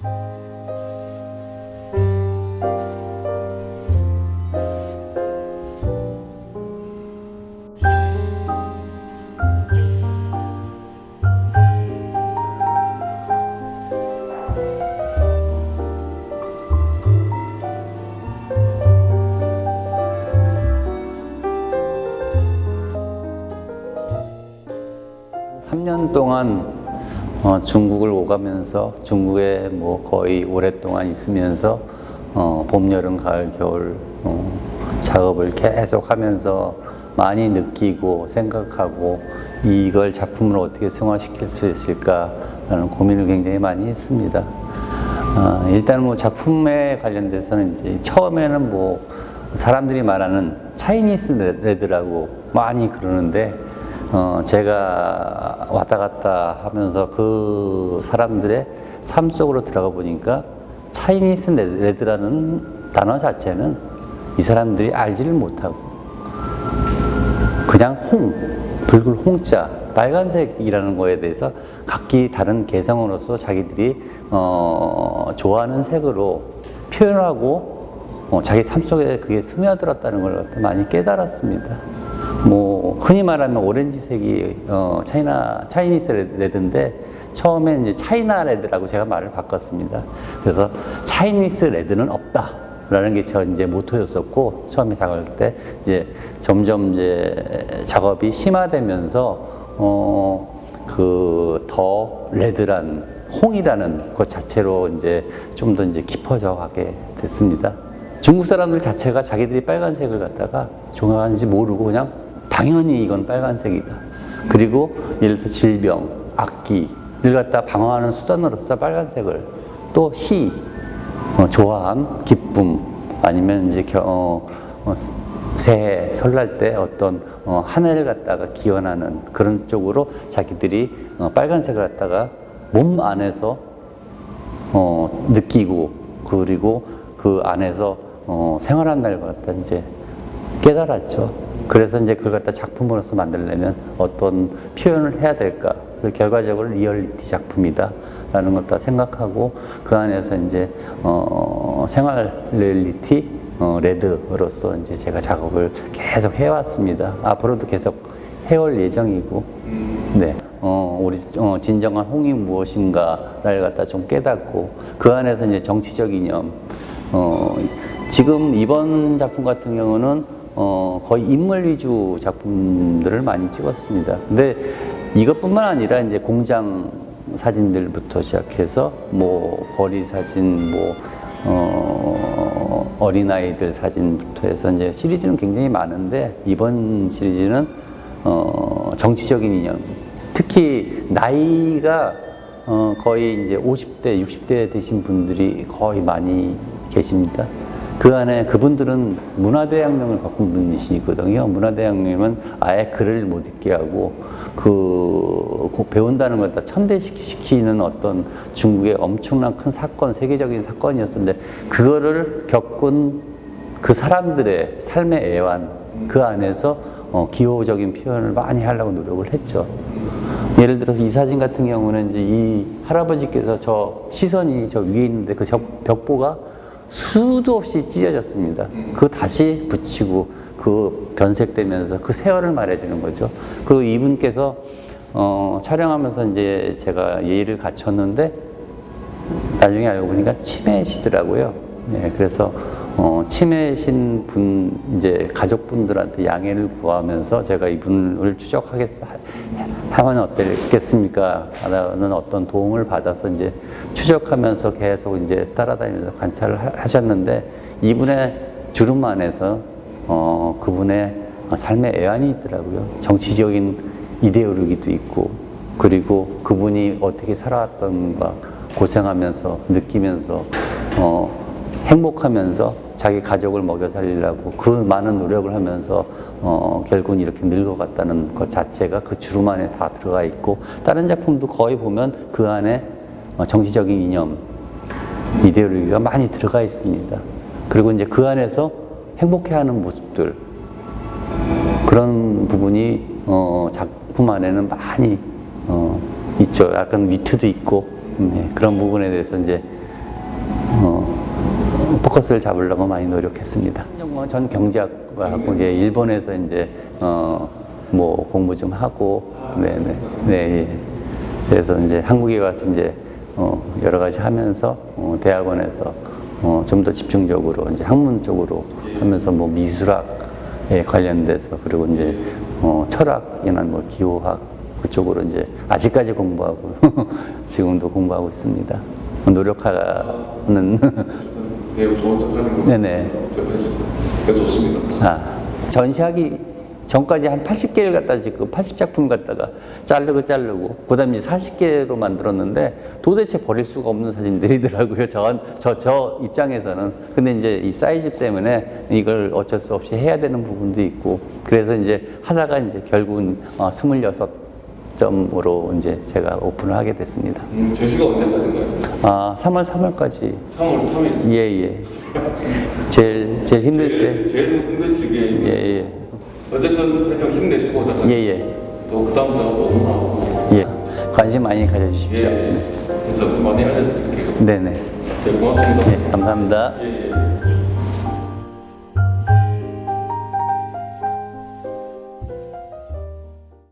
삼년 동안 어, 중국을 오가면서 중국에 뭐 거의 오랫동안 있으면서 어, 봄, 여름, 가을, 겨울 어, 작업을 계속 하면서 많이 느끼고 생각하고 이걸 작품으로 어떻게 승화시킬 수 있을까라는 고민을 굉장히 많이 했습니다. 아, 일단 뭐 작품에 관련돼서는 이제 처음에는 뭐 사람들이 말하는 차이니스 레드라고 많이 그러는데 어, 제가 왔다 갔다 하면서 그 사람들의 삶 속으로 들어가 보니까 차이니스 레드라는 단어 자체는 이 사람들이 알지를 못하고 그냥 홍, 붉은 홍자, 빨간색이라는 거에 대해서 각기 다른 개성으로서 자기들이 어, 좋아하는 색으로 표현하고 어, 자기 삶 속에 그게 스며들었다는 걸 많이 깨달았습니다. 뭐 흔히 말하는 오렌지색이 어, 차이나 차이니스 레드인데 처음에 이제 차이나 레드라고 제가 말을 바꿨습니다. 그래서 차이니스 레드는 없다. 라는 게 저 이제 모토였었고 처음에 작업할 때 이제 점점 이제 작업이 심화되면서 어, 어그더 레드란 홍이라는 것 자체로 이제 좀 더 이제 깊어져 가게 됐습니다. 중국 사람들 자체가 자기들이 빨간색을 갖다가 좋아하는지 모르고 그냥 당연히 이건 빨간색이다. 그리고 예를 들어서 질병, 악기를 갖다 방어하는 수단으로서 빨간색을 또 희, 어, 좋아함, 기쁨 아니면 이제 겨, 어, 어, 새해 설날 때 어떤 어, 한 해를 갖다가 기원하는 그런 쪽으로 자기들이 어, 빨간색을 갖다가 몸 안에서 어, 느끼고 그리고 그 안에서 어, 생활한 날 갖다 이제 깨달았죠. 그래서 이제 그걸 갖다 작품으로서 만들려면 어떤 표현을 해야 될까? 그 결과적으로 리얼리티 작품이다라는 것도 생각하고 그 안에서 이제 어, 생활 리얼리티 어, 레드로서 이제 제가 작업을 계속 해왔습니다. 앞으로도 계속 해올 예정이고, 네. 어, 우리 어, 진정한 홍이 무엇인가를 갖다 좀 깨닫고 그 안에서 이제 정치적 이념. 어, 지금 이번 작품 같은 경우는 어, 거의 인물 위주 작품들을 많이 찍었습니다. 근데 이것뿐만 아니라 이제 공장 사진들부터 시작해서 뭐 거리 사진, 뭐 어, 어린아이들 사진부터 해서 이제 시리즈는 굉장히 많은데 이번 시리즈는 어, 정치적인 이념, 특히 나이가 어, 거의 이제 50대, 60대 되신 분들이 거의 많이 계십니다. 그 안에 그분들은 문화대혁명을 겪은 분이시거든요. 문화대혁명은 아예 글을 못 읽게 하고 그, 그 배운다는 걸 다 천대시키는 어떤 중국의 엄청난 큰 사건, 세계적인 사건이었는데 그거를 겪은 그 사람들의 삶의 애환 그 안에서 어, 기호적인 표현을 많이 하려고 노력을 했죠. 예를 들어서 이 사진 같은 경우는 이제 이 할아버지께서 저 시선이 저 위에 있는데 그 벽보가 수도 없이 찢어졌습니다. 그거 다시 붙이고 그 변색되면서 그 세월을 말해주는 거죠. 그 이분께서 어, 촬영하면서 이제 제가 예의를 갖췄는데 나중에 알고 보니까 치매시더라고요. 네, 그래서 어, 치매신 분 이제 가족분들한테 양해를 구하면서 제가 이분을 추적하겠 하면 어땠겠습니까? 라는 어떤 도움을 받아서 이제 추적하면서 계속 이제 따라다니면서 관찰을 하- 하셨는데 이분의 주름 안에서 어, 그분의 삶의 애환이 있더라고요. 정치적인 이데올로기도 있고 그리고 그분이 어떻게 살아왔던가 고생하면서 느끼면서 어, 행복하면서 자기 가족을 먹여 살리려고 그 많은 노력을 하면서 어, 결국은 이렇게 늙어갔다는 것 자체가 그 주름 안에 다 들어가 있고 다른 작품도 거의 보면 그 안에 어, 정치적인 이념, 이데올로기가 많이 들어가 있습니다. 그리고 이제 그 안에서 행복해하는 모습들 그런 부분이 어, 작품 안에는 많이 어, 있죠. 약간 위트도 있고 음, 예, 그런 부분에 대해서 이제 포커스를 잡으려고 많이 노력했습니다. 전공은 전 경제학과하고 예, 일본에서 이제 어, 뭐 공부 좀 하고 네네 네 예. 그래서 이제 한국에 와서 이제 어, 여러 가지 하면서 어, 대학원에서 어, 좀 더 집중적으로 이제 학문 쪽으로 하면서 뭐 미술학에 관련돼서 그리고 이제 어, 철학이나 뭐 기호학 그쪽으로 이제 아직까지 공부하고 지금도 공부하고 있습니다. 노력하는 매우 좋은 거 네네. 그래서 좋습니다. 아, 전시하기 전까지 한 80개를 갖다 짓고 80작품 갖다가 자르고 자르고 그다음에 이제 40개로 만들었는데 도대체 버릴 수가 없는 사진들이더라고요. 저, 저, 저 입장에서는. 근데 이제 이 사이즈 때문에 이걸 어쩔 수 없이 해야 되는 부분도 있고 그래서 이제 하다가 이제 결국은 어, 26 점으로 이제 제가 오픈을 하게 됐습니다. 음, 제시가 언제까지인가요? 아, 3월 3월까지 3월 3일. 예, 예. 제일, 제일 힘들 때. 제일, 제일 힘든 시기에 예, 예. 어쨌든 하여튼 힘내시고 작가님. 예, 예. 또 그 다음 작업도 응원하고. 예. 관심 많이 가져주십시오. 예. 그래서 좀 많이 알려드릴게요. 네네. 네, 고맙습니다. 예, 감사합니다. 예, 예.